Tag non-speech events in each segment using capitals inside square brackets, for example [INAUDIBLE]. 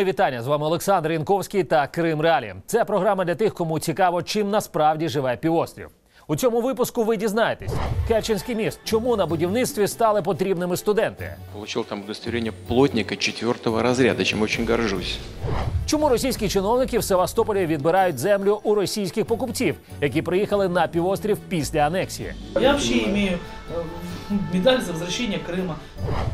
Мої вітання з вами Олександр Янковський та Крим Реалі. Це програма для тих, кому цікаво, чим насправді живе півострів. У цьому випуску ви дізнаєтесь, Керченський міст, чому на будівництві стали потрібними студенти, Получил там удостоверение плотника четвертого разряда, чем очень горжусь. чому російські чиновники в Севастополі відбирають землю у російських покупців, які приїхали на півострів після анексії. Я вообще имею э, медаль за возвращение Крыма.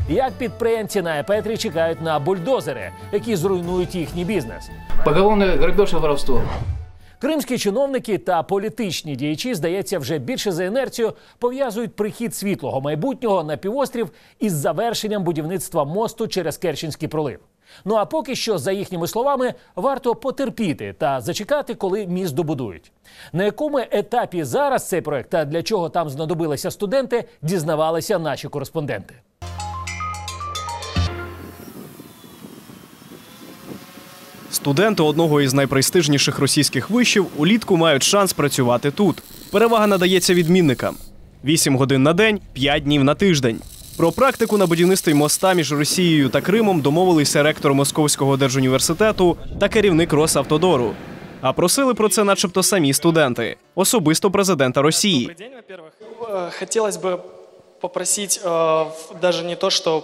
Як підприємці на Епетрі чекають на бульдозери, які зруйнують їхній бізнес. Поголовне грабеж и воровство. Кримські чиновники та політичні діячі, здається, вже більше за інерцію пов'язують прихід світлого майбутнього на півострів із завершенням будівництва мосту через Керченський пролив. Ну а поки що, за їхніми словами, варто потерпіти та зачекати, коли міст добудують. На якому етапі зараз цей проект та для чого там знадобилися студенти, дізнавалися наші кореспонденти. Студенти одного із найпрестижніших російських вишів улітку мають шанс працювати тут. Перевага надається відмінникам: 8 годин на день, 5 днів на тиждень. Про практику на будівництві моста між Росією та Кримом домовилися ректор Московського держуніверситету та керівник Росавтодору. А просили про це, начебто, самі студенти, особисто президента Росії. Добрый день, во-первых. Э, Хотелось бы попросить, э, в- даже не то, что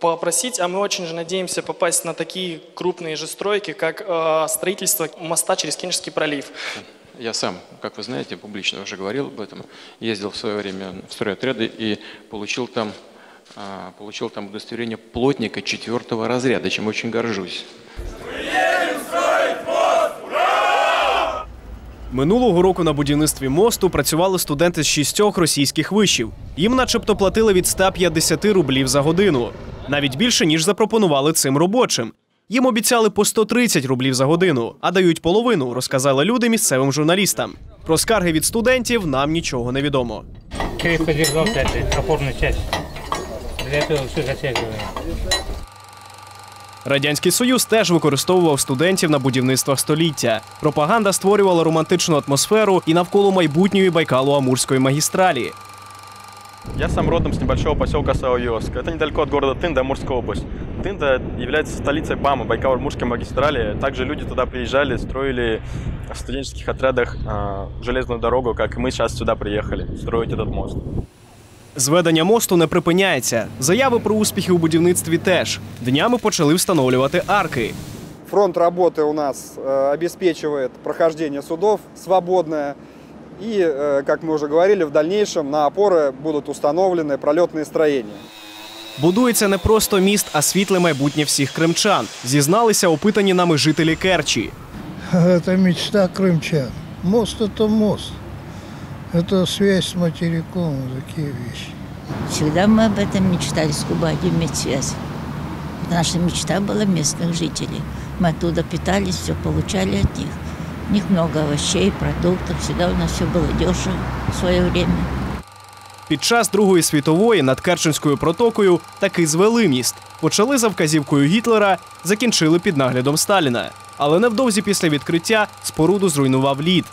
попросить, а мы очень же надеемся попасть на такие крупные же стройки, как э, строительство моста через Кенежский пролив. Я сам, как вы знаете, публично уже говорил об этом, ездил в свое время в стройотряды и получил там, а, получил там удостоверение плотника четвертого разряда, чем очень горжусь. Минулого року на будівництві мосту працювали студенти з шістьох російських вишів. Їм, начебто, платили від 150 рублів за годину, навіть більше ніж запропонували цим робочим. Їм обіцяли по 130 рублів за годину, а дають половину, розказали люди місцевим журналістам. Про скарги від студентів нам нічого не відомо. Через опорную часть Для этого все затягиваем. Радянський Союз теж використовував студентів на будівництвах століття. Пропаганда створювала романтичну атмосферу і навколо майбутньої Байкало-Амурської магістралі. Я сам родом с небольшого поселка Саоёск. Это недалеко от города Тында, Амурская область. Тында является столицей БАМа, Байкало-Амурской магистрали. Также люди туда приезжали, строили в студенческих отрядах а, железную дорогу, как и мы сейчас сюда приехали, строить этот мост. Зведення мосту не припиняється. Заяви про успіхи у будівництві теж. Днями почали встановлювати арки. Фронт работы у нас э, обеспечивает прохождение судов свободное. И, э, как мы уже говорили, в дальнейшем на опоры будут установлены пролетные строения. Будується не просто міст, а світле майбутнє всіх кримчан. Зізналися опитані нами жителі Керчі. Это мечта крымчан. Мост – это мост. Это связь с материком, вот такие вещи. Всегда мы об этом мечтали с Кубанью иметь связь. Наша мечта была местных жителей. Мы оттуда питались, все получали от них. У них много овощей, продуктов. Всегда у нас все было дешево в свое время. Під час Другої світової над Керченською протокою таки звели міст. Почали за вказівкою Гітлера, закінчили під наглядом Сталіна. Але невдовзі після відкриття споруду зруйнував лід.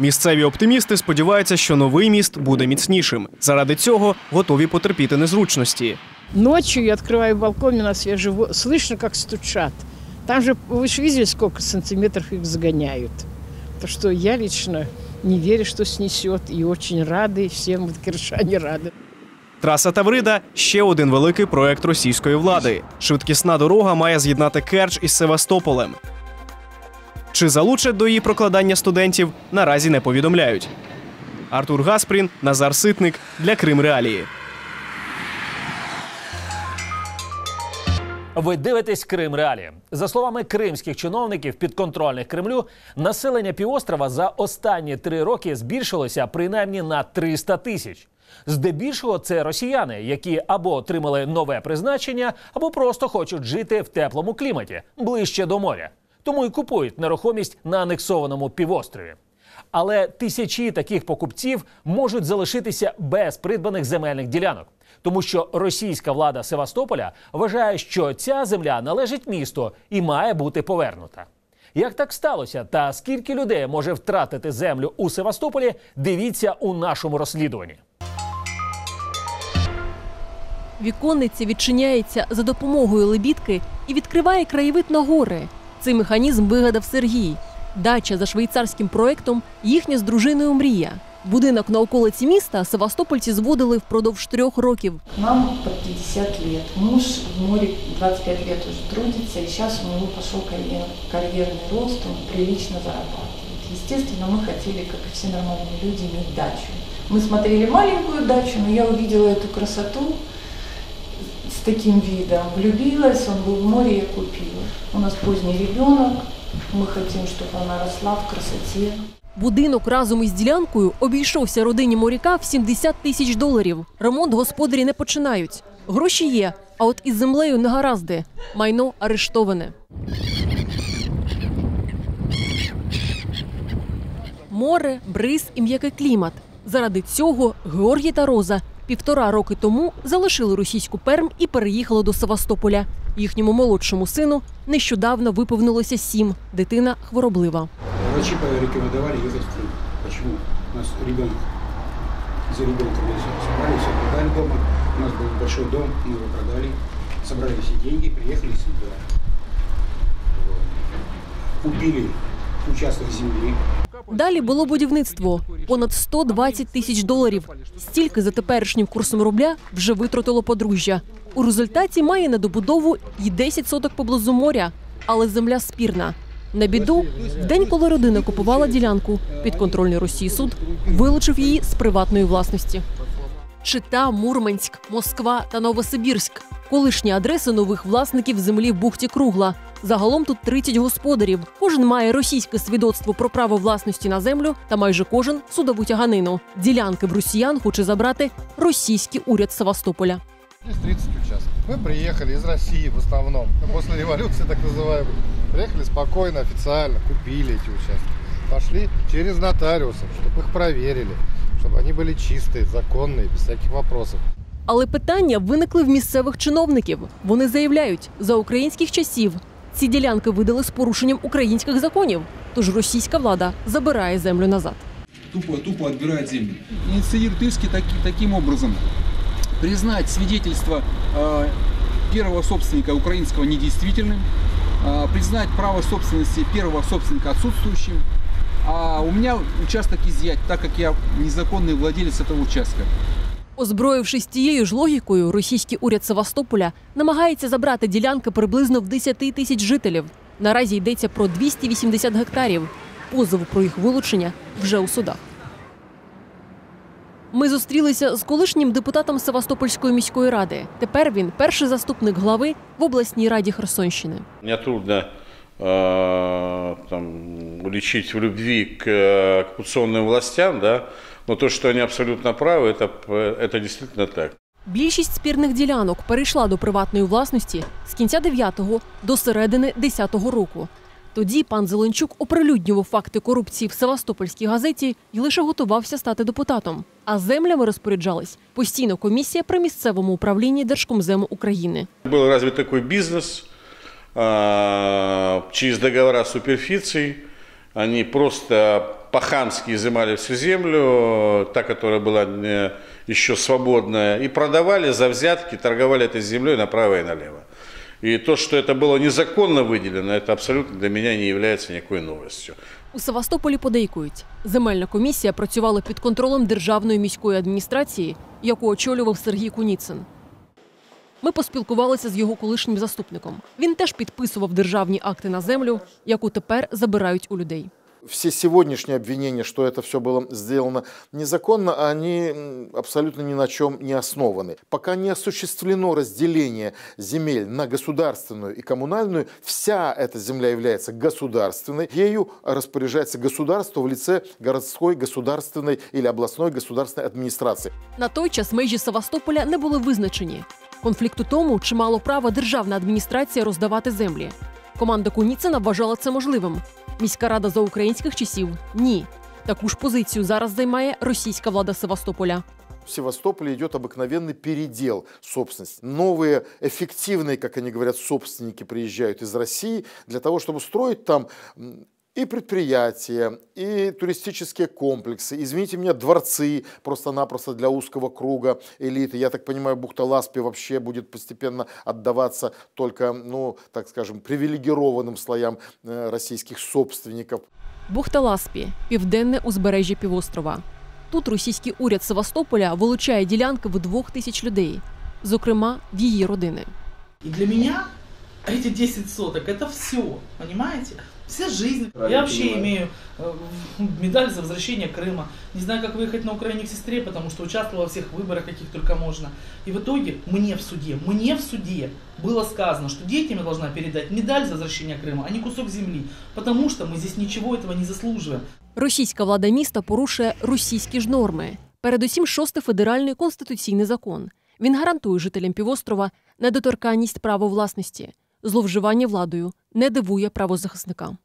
Місцеві оптимісти сподіваються, що новий міст буде міцнішим. Заради цього готові потерпіти незручності. Ночью я открываю балкон, на свежий во- Слышно, как стучат. Там же, вы же видели, сколько сантиметров их загоняют. То что я лично не верю, что снесет. И очень рады, и всем вот киршане рады. Траса Таврида ще один великий проект російської влади. Швидкісна дорога має з'єднати Керч із Севастополем. Чи залучать до її прокладання студентів, наразі не повідомляють. Артур Гаспрін, Назар Ситник для Крим Реалії. Ви дивитесь Крим Реалі. За словами кримських чиновників підконтрольних Кремлю, населення півострова за останні три роки збільшилося принаймні на 300 тисяч. Здебільшого це росіяни, які або отримали нове призначення, або просто хочуть жити в теплому кліматі ближче до моря. Тому і купують нерухомість на анексованому півострові. Але тисячі таких покупців можуть залишитися без придбаних земельних ділянок, тому що російська влада Севастополя вважає, що ця земля належить місту і має бути повернута. Як так сталося, та скільки людей може втратити землю у Севастополі, дивіться у нашому розслідуванні. Віконниця відчиняється за допомогою лебідки і відкриває краєвид на гори. Цей механізм вигадав Сергій. Дача за швейцарським проектом їхня з дружиною мрія. Будинок на околиці міста Севастопольці зводили впродовж трьох років. Нам под 50 лет. Муж в море 25 лет уже трудится, и сейчас у него пошел карьер, карьерный рост, он прилично зарабатывает. Естественно, мы хотели, как и все нормальные люди, иметь дачу. Мы смотрели маленькую дачу, но я увидела эту красоту с таким видом, влюбилась, он был в море, я купила. У нас поздний ребенок, мы хотим, чтобы она росла в красоте. Будинок разом із ділянкою обійшовся родині моряка в 70 тисяч доларів. Ремонт господарі не починають. Гроші є, а от із землею не гаразди. Майно арештоване. Море, бриз і м'який клімат. Заради цього Георгій та Роза півтора роки тому залишили російську перм і переїхали до Севастополя. Їхньому молодшому сину нещодавно виповнилося сім. Дитина хвороблива. Врачи порекомендовали ехать в Крым. Почему? У нас ребенок, за ребенком мы собрали, все продали дома. У нас был большой дом, мы его продали, собрали все деньги, приехали сюда. Вот. Купили участок земли. Далі було будівництво понад 120 тисяч доларів. Стільки за теперішнім курсом рубля вже витратило подружжя. У результаті має на добудову й 10 соток поблизу моря, але земля спірна. На біду, в день, коли родина купувала ділянку, підконтрольний Росії суд вилучив її з приватної власності. Чита, Мурманськ, Москва та Новосибірськ колишні адреси нових власників землі в бухті Кругла. Загалом тут 30 господарів. Кожен має російське свідоцтво про право власності на землю та майже кожен судову тяганину. Ділянки в росіян хоче забрати російський уряд Севастополя. Здесь 30 участков. Мы приехали из России в основном. После революции, так называемой. Приехали спокойно, официально, купили эти участки. Пошли через нотариусов, чтобы их проверили, чтобы они были чистые, законные, без всяких вопросов. Але питання виникли в місцевих чиновників. Вони заявляють, за українських часів ці ділянки видали з порушенням українських законів. Тож російська влада забирає землю назад. тупо, тупо отбирает землю. Инициирует иски таки- таким образом признать свидетельство э, первого собственника украинского недействительным, э, признать право собственности первого собственника отсутствующим, а у меня участок изъять, так как я незаконный владелец этого участка. Озброївшись тією ж логікою, російський уряд Севастополя намагається забрати ділянки приблизно в 10 тисяч жителів. Наразі йдеться про 280 гектарів. Позов про їх вилучення вже у судах. Ми зустрілися з колишнім депутатом Севастопольської міської ради. Тепер він перший заступник глави в обласній раді Херсонщини. Мне трудно э, там, уличить в любви к э, оккупационным властям, да, но то, что они абсолютно правы, это, это действительно так. Більшість спірних ділянок перейшла до приватної власності з кінця 9-го до середини 10-го року. Тоді пан Зеленчук оприлюднював факти корупції в Севастопольській газеті і лише готувався стати депутатом. А землями розпоряджалась постійна комісія при місцевому управлінні Держкомзему України. Был развит такой бизнес э, через договора суперфиций. Они просто по-хамски изымали всю землю, та, которая была э, еще свободная, и продавали за взятки, торговали этой землей направо и налево. И то, что это было незаконно выделено, это абсолютно для меня не является никакой новостью. У Севастополі подейкують. Земельна комісія працювала під контролем державної міської адміністрації, яку очолював Сергій Куніцин. Ми поспілкувалися з його колишнім заступником. Він теж підписував державні акти на землю, яку тепер забирають у людей. все сегодняшние обвинения, что это все было сделано незаконно, они м, абсолютно ни на чем не основаны. Пока не осуществлено разделение земель на государственную и коммунальную, вся эта земля является государственной. Ею распоряжается государство в лице городской государственной или областной государственной администрации. На той час межі Севастополя не були визначені. Конфлікт у тому, чи мало права державна адміністрація роздавати землі. Команда Куніцина вважала це можливим. Міська рада за українських часів ні. Таку ж позицію зараз займає російська влада Севастополя. В Севастополе идет обыкновенный передел собственности. Новые, эффективные, как они говорят, собственники приезжают из России для того, чтобы строить там м, и предприятия, и туристические комплексы, извините меня, дворцы просто-напросто для узкого круга элиты. Я так понимаю, бухта Ласпи вообще будет постепенно отдаваться только, ну, так скажем, привилегированным слоям э, российских собственников. Бухта Ласпі південне узбережжя півострова. Тут російський уряд Севастополя вилучає ділянки в двох тисяч людей, зокрема в її родини. И для меня эти 10 соток это все, понимаете? Вся жизнь. Правильно Я вообще понимаю. имею э, медаль за возвращение Крыма. Не знаю, как выехать на Украине к сестре, потому что участвовала во всех выборах, каких только можно. И в итоге мне в суде, мне в суде было сказано, что детям я должна передать медаль за возвращение Крыма, а не кусок земли. Потому что мы здесь ничего этого не заслуживаем. Російська влада міста порушує російські ж норми. Передусім, шостий федеральний конституційний закон. Він гарантує жителям півострова недоторканність права власності, зловживання владою не дивує правозахисника.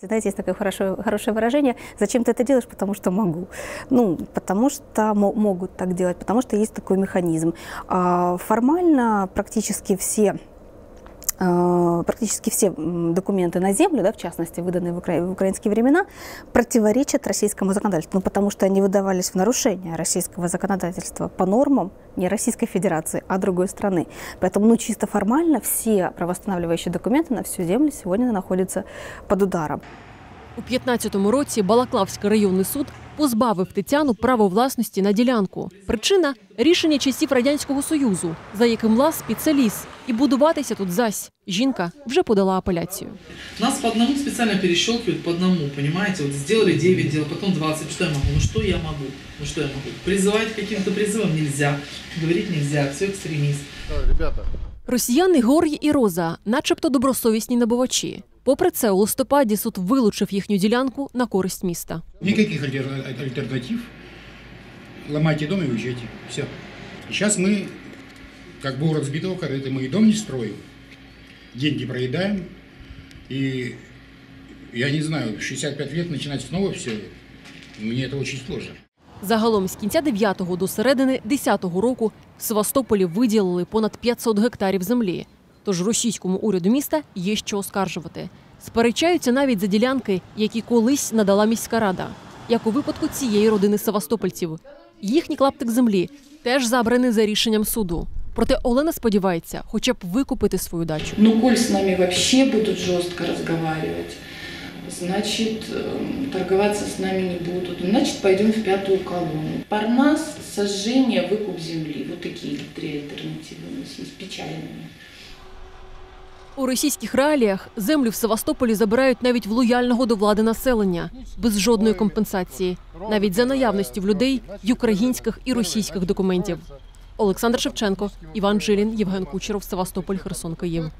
Знаете, есть такое хорошее, хорошее выражение «Зачем ты это делаешь? Потому что могу». Ну, потому что мо- могут так делать, потому что есть такой механизм. А формально практически все э, практически все документы на землю, да, в частности, выданные в, укра- в украинские времена, противоречат российскому законодательству, ну, потому что они выдавались в нарушение российского законодательства по нормам не Российской Федерации, а другой страны. Поэтому, ну, чисто формально все правоостанавливающие документы на всю землю сегодня находятся под ударом. У 15-му році Балаклавський районний суд позбавив Тетяну право власності на ділянку. Причина рішення часів радянського союзу, за яким лас це ліс, і будуватися тут зась. Жінка вже подала апеляцію. Нас по одному специально перещелкивают, по одному, понимаете? Вот сделали 9 дел, потом 20. Что я могу? Ну что я могу? Ну что я могу? Призывать к каким-то призывам нельзя. Говорить нельзя. Все экстремист. Ребята, Росіяни Георгій і Роза, начебто добросовісні набувачі. Попри це, у листопаді суд вилучив їхню ділянку на користь міста. Никаких альтер- альтернатив. Ломайте дом и уезжайте. Все. Сейчас мы, как бы у разбитого корыта, мы и дом не строим, деньги проедаем. И я не знаю, в 65 лет начинать снова все, мне это очень сложно. Загалом з кінця 9-го до середини 10-го року в Севастополі виділили понад 500 гектарів землі. Тож російському уряду міста є що оскаржувати. Сперечаються навіть за ділянки, які колись надала міська рада, як у випадку цієї родини севастопольців. Їхній клаптик землі теж забраний за рішенням суду. Проте Олена сподівається, хоча б викупити свою дачу. Ну, коль с нами вообще будут жестко разговаривать, значит, эм, торговаться с нами не будут. Значит, пойдем в пятую колонну. Парнас, сожжение, выкуп земли. Вот такие три альтернативы у нас есть, печальные. У російських реаліях землю в Севастополі забирають навіть в лояльного до влади населення без жодної компенсації, навіть за наявністю в людей й українських і російських документів. Олександр Шевченко, Іван Жилін, Євген Кучеров, Севастополь, Херсон, Київ.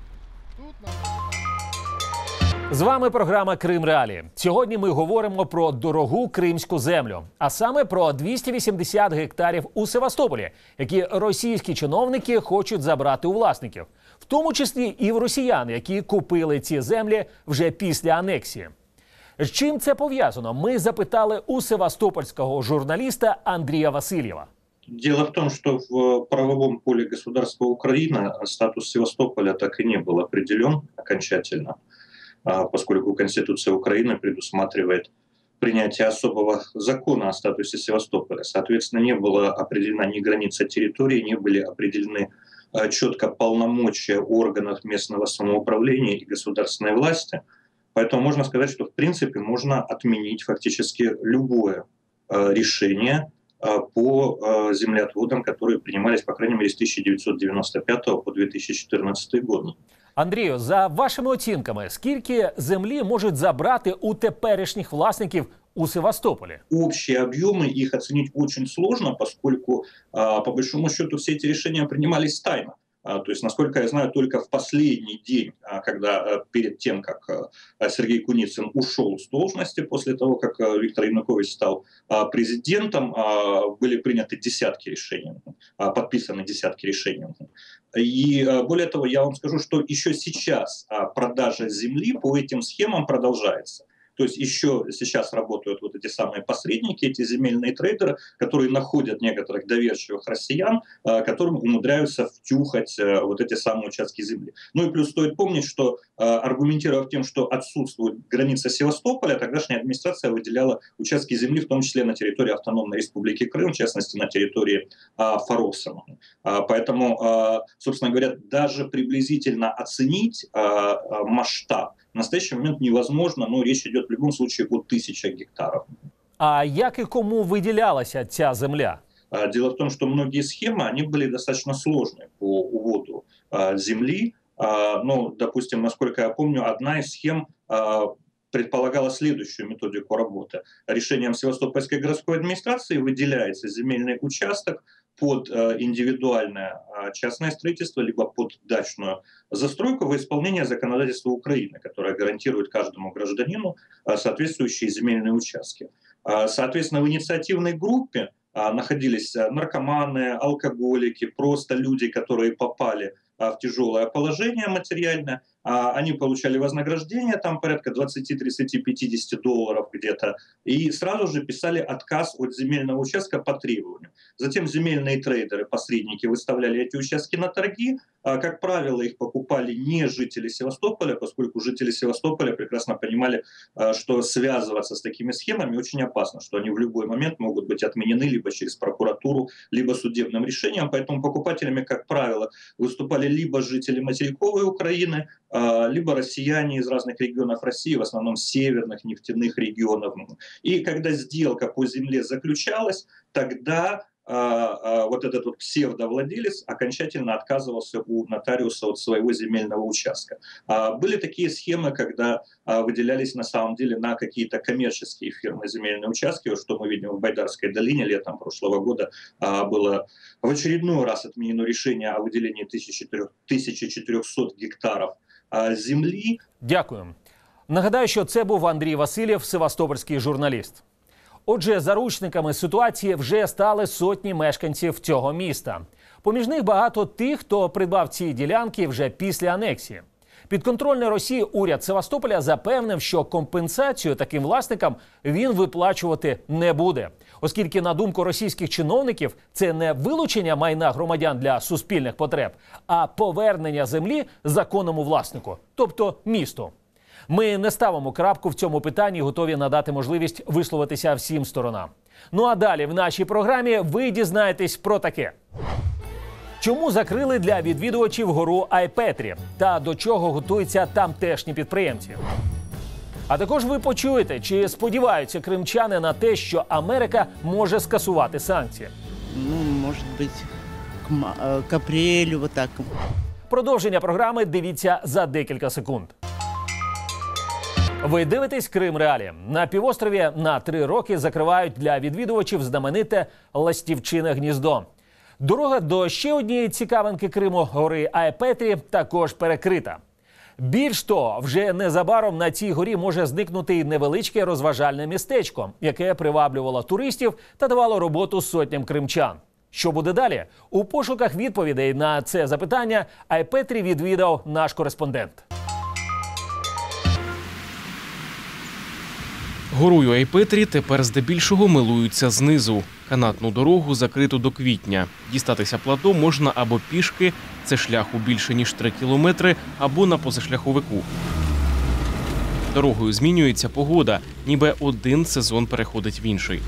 З вами програма Крим Реалі. Сьогодні ми говоримо про дорогу кримську землю, а саме про 280 гектарів у Севастополі, які російські чиновники хочуть забрати у власників, в тому числі і в росіян, які купили ці землі вже після анексії. З чим це пов'язано? Ми запитали у севастопольського журналіста Андрія Васильєва. Дело в том, что в правовом поле государства Украина статус Севастополя так и не был определен окончательно, а, поскольку Конституция Украины предусматривает принятие особого закона о статусе Севастополя. Соответственно, не была определена ни граница территории, не были определены а, четко полномочия органов местного самоуправления и государственной власти. Поэтому можно сказать, что в принципе можно отменить фактически любое а, решение а, по а, землеотводам, которые принимались, по крайней мере, с 1995 по 2014 год. Андрію, за вашими оцінками, скільки землі можуть забрати у теперішніх власників у Севастополі? Общие объемы их оценить очень сложно, поскольку, а, по большому счету, все эти решения принимались тайно. А, То есть, насколько я знаю, только в последний день, а, когда перед тем, как Сергей Куницын ушел с должности, после того, как Виктор Янукович стал президентом, были приняты десятки решений, подписаны десятки решений. И более того, я вам скажу, что еще сейчас продажа земли по этим схемам продолжается. То есть еще сейчас работают вот эти самые посредники, эти земельные трейдеры, которые находят некоторых доверчивых россиян, э, которым умудряются втюхать э, вот эти самые участки земли. Ну и плюс стоит помнить, что э, аргументировав тем, что отсутствует граница Севастополя, тогдашняя администрация выделяла участки земли, в том числе на территории автономной республики Крым, в частности на территории Фароса. Поэтому, собственно говоря, даже приблизительно оценить масштаб в настоящий момент невозможно, но речь идет в любом случае о тысячах гектаров. А як і кому виділялася ця земля? Дело в том, что многие схемы, они были достаточно сложные по уводу земли. Ну, допустим, насколько я помню, одна из схем предполагала следующую методику работы. Решением Севастопольской городской администрации выделяется земельный участок под э, индивидуальное частное строительство, либо под дачную застройку во исполнение законодательства Украины, которое гарантирует каждому гражданину соответствующие земельные участки. Соответственно, в инициативной группе находились наркоманы, алкоголики, просто люди, которые попали в тяжелое положение материальное, а, они получали вознаграждение, там порядка 20, 30, 50 долларов где-то, и сразу же писали отказ от земельного участка по требованию. Затем земельные трейдеры, посредники выставляли эти участки на торги, а, как правило, их покупали не жители Севастополя, поскольку жители Севастополя прекрасно понимали, а, что связываться с такими схемами очень опасно, что они в любой момент могут быть отменены либо через прокуратуру, либо судебным решением, поэтому покупателями, как правило, выступали либо жители материковой Украины, а, либо россияне из разных регионов России, в основном северных нефтяных регионов. И когда сделка по земле заключалась, тогда а, а, вот этот вот псевдовладелец окончательно отказывался у нотариуса от своего земельного участка. Были такие схемы, когда выделялись на самом деле на какие-то коммерческие фирмы земельные участки, вот что мы видим в Байдарской долине летом прошлого года было в очередной раз отменено решение о выделении 1400 гектаров землі. Дякую. Нагадаю, що це був Андрій Васильєв, севастопольський журналіст. Отже, заручниками ситуації вже стали сотні мешканців цього міста. Поміж них багато тих, хто придбав ці ділянки вже після анексії. Підконтрольний Росії уряд Севастополя запевнив, що компенсацію таким власникам він виплачувати не буде, оскільки, на думку російських чиновників, це не вилучення майна громадян для суспільних потреб, а повернення землі законному власнику, тобто місту. Ми не ставимо крапку в цьому питанні, готові надати можливість висловитися всім сторонам. Ну а далі в нашій програмі ви дізнаєтесь про таке. Чому закрили для відвідувачів гору Айпетрі та до чого готуються тамтешні підприємці? А також ви почуєте, чи сподіваються кримчани на те, що Америка може скасувати санкції? Ну, може бути, к, ма- к апрелю, вот так. Продовження програми дивіться за декілька секунд. Ви дивитесь Крим Реалі. На півострові на три роки закривають для відвідувачів знамените ластівчине гніздо. Дорога до ще однієї цікавинки Криму гори Айпетрі також перекрита. Більш того, вже незабаром на цій горі може зникнути й невеличке розважальне містечко, яке приваблювало туристів та давало роботу сотням кримчан. Що буде далі? У пошуках відповідей на це запитання Айпетрі відвідав наш кореспондент. Горою Айпетрі тепер здебільшого милуються знизу. Канатну дорогу закрито до квітня. Дістатися плато можна або пішки, це шляху більше ніж 3 кілометри, або на позашляховику. Дорогою змінюється погода, ніби один сезон переходить в інший.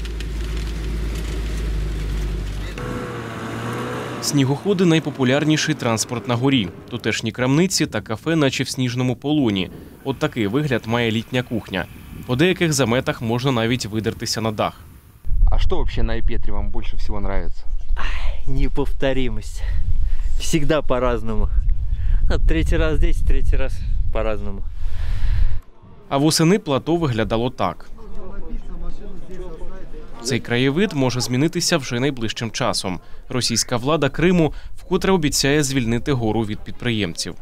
Снігоходи найпопулярніший транспорт на горі. Тутешні крамниці та кафе, наче в сніжному полоні. От такий вигляд має літня кухня. По деяких заметах можна навіть видертися на дах. А что вообще на Айпетре вам больше всего нравится? Неповторимость. Всегда по-разному. А третий раз здесь, третий раз по-разному. А восени плато виглядало так. Цей краєвид може змінитися вже найближчим часом. Російська влада Криму вкотре обіцяє звільнити гору від підприємців.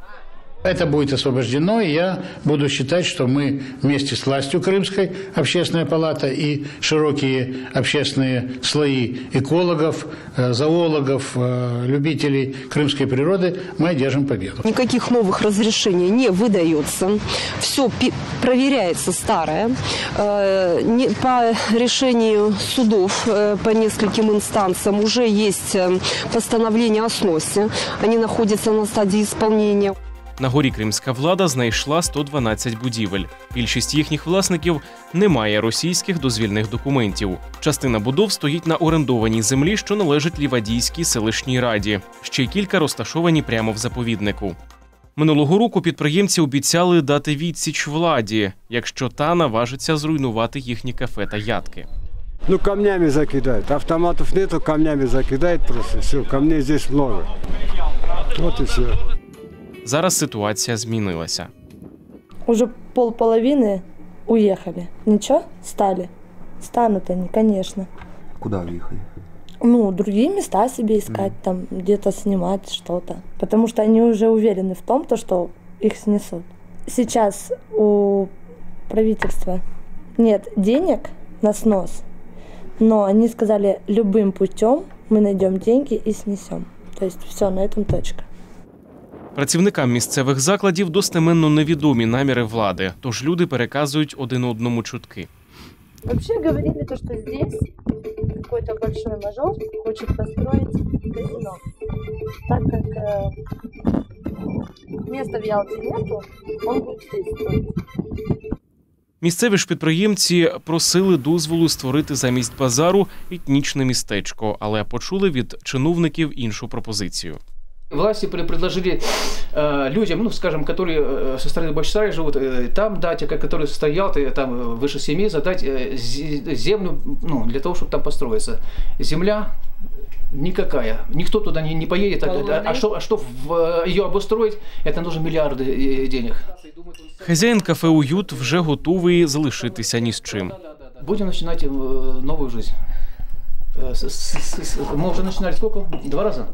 Это будет освобождено, и я буду считать, что мы вместе с властью Крымской, общественная палата и широкие общественные слои экологов, э, зоологов, э, любителей крымской природы, мы одержим победу. Никаких новых разрешений не выдается. Все проверяется старое. Э, По решению судов по нескольким инстанциям уже есть постановление о сносе. Они находятся на стадии исполнения. На горі кримська влада знайшла 112 будівель. Більшість їхніх власників не має російських дозвільних документів. Частина будов стоїть на орендованій землі, що належить Лівадійській селищній раді. Ще кілька розташовані прямо в заповіднику. Минулого року підприємці обіцяли дати відсіч владі, якщо та наважиться зруйнувати їхні кафе та ядки. Ну, камнями закидают. Автоматов нету, камнями закидают просто. Все, камней здесь много. Вот и все. Зараз ситуація змінилася. Уже полполовины уехали. Ничего, стали. Станут они, конечно. Куда уехали? Ну, другие места себе искать, там где-то снимать что-то. Потому что они уже уверены в том, то, что их снесут. Сейчас у правительства нет денег на снос, но они сказали, любым путем мы найдем деньги и снесем. То есть все, на этом точка. Працівникам місцевих закладів достеменно невідомі наміри влади, тож люди переказують один одному чутки. Вообще говорили что здесь какой-то большой мажор хочет построить казино. Так как э, места в Ялте нету, он будет здесь. Місцеві ж підприємці просили дозволу створити замість базару етнічне містечко, але почули від чиновників іншу пропозицію. Власти пре- предложили э, людям, ну, скажем, которые э, со стороны Башсари живут, э, там дать, а который состоял, ты, там э, выше семьи, задать э, зе- землю, ну, для того, чтобы там построиться. Земля никакая. Никто туда не, не поедет. А, а- а что, а что в, э, ее обустроить, это нужно миллиарды э, денег. Хазяїн кафе Уют вже готовий залишитися ні з чим. Будем начинать э, новую жизнь. Э, с- с- с- с- Мы уже начинали сколько? Два раза?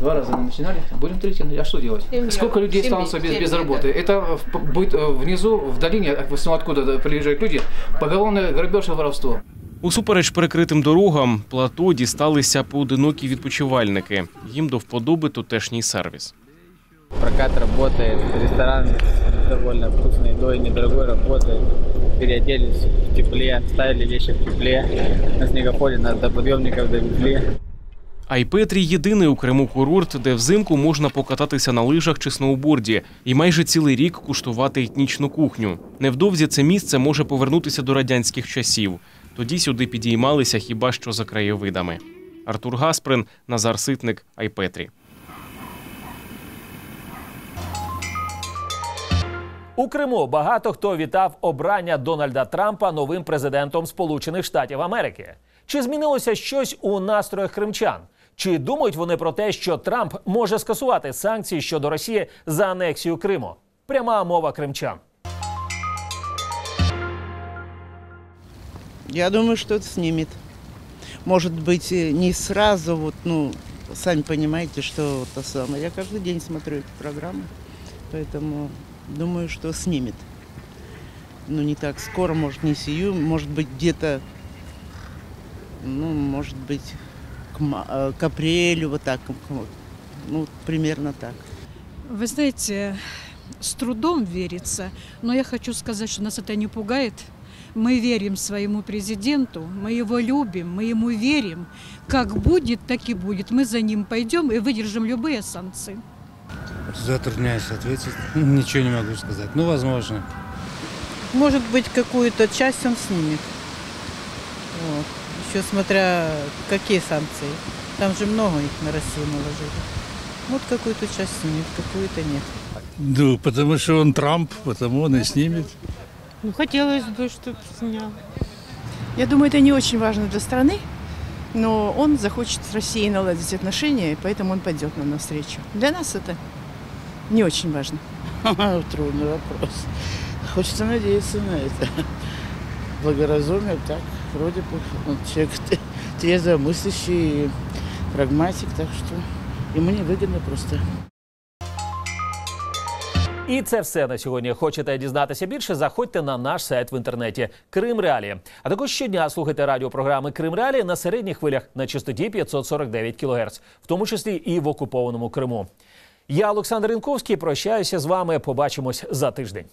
Два раза мы начинали. Будем третий. А что делать? Семья. Сколько людей Семьи, останутся без, семьи, без да. работы? Это в- будет э, внизу, в долине, а в основном откуда приезжают люди, поголовное грабеж и воровство. Усупереч перекритим дорогам, плато дісталися поодинокі відпочивальники. Їм до вподоби тутешній сервіс. Прокат работает, ресторан с довольно вкусной едой, недорогой работает. Переоделись в тепле, оставили вещи в тепле. На снегоходе нас до подъемников довезли. Айпетрі єдиний у Криму курорт, де взимку можна покататися на лижах чи сноуборді і майже цілий рік куштувати етнічну кухню. Невдовзі це місце може повернутися до радянських часів. Тоді сюди підіймалися хіба що за краєвидами. Артур Гасприн, Назар Ситник, Айпетрі. У Криму багато хто вітав обрання Дональда Трампа новим президентом Сполучених Штатів Америки. Чи змінилося щось у настроях кримчан? Чи думають вони про те, що Трамп може скасувати санкції щодо Росії за анексію Криму? Пряма мова кримчан. Я думаю, что это снимет. Может быть, и не сразу, вот, ну, сами понимаете, что вот то самое. Я каждый день смотрю эти программы, поэтому думаю, что снимет. Ну, не так скоро, может, не сию, может быть, где-то, ну, может быть, к, э, к апрелю, вот так, ну, примерно так. Вы знаете, с трудом верится, но я хочу сказать, что нас это не пугает. Мы верим своему президенту, мы его любим, мы ему верим. Как будет, так и будет. Мы за ним пойдем и выдержим любые санкции. Затрудняюсь ответить. [LAUGHS] Ничего не могу сказать. Ну, возможно. Может быть, какую-то часть он снимет. Вот. Еще смотря какие санкции. Там же много их на Россию наложили. Вот какую-то часть снимет, какую-то нет. Ну, потому что он Трамп, потому он и снимет. Ну, хотелось бы, чтобы снял. Я думаю, это не очень важно для страны, но он захочет с Россией наладить отношения, и поэтому он пойдет нам навстречу. Для нас это не очень важно. Трудный вопрос. Хочется надеяться на это. Благоразумие, так, вроде бы, он человек т- [LAUGHS] трезвомыслящий, и прагматик, так что ему невыгодно просто. І це все на сьогодні. Хочете дізнатися більше? Заходьте на наш сайт в інтернеті Крим Реалії. А також щодня слухайте радіопрограми Крим Реалії на середніх хвилях на частоті 549 кГц, в тому числі і в окупованому Криму. Я Олександр Інковський. Прощаюся з вами. Побачимось за тиждень.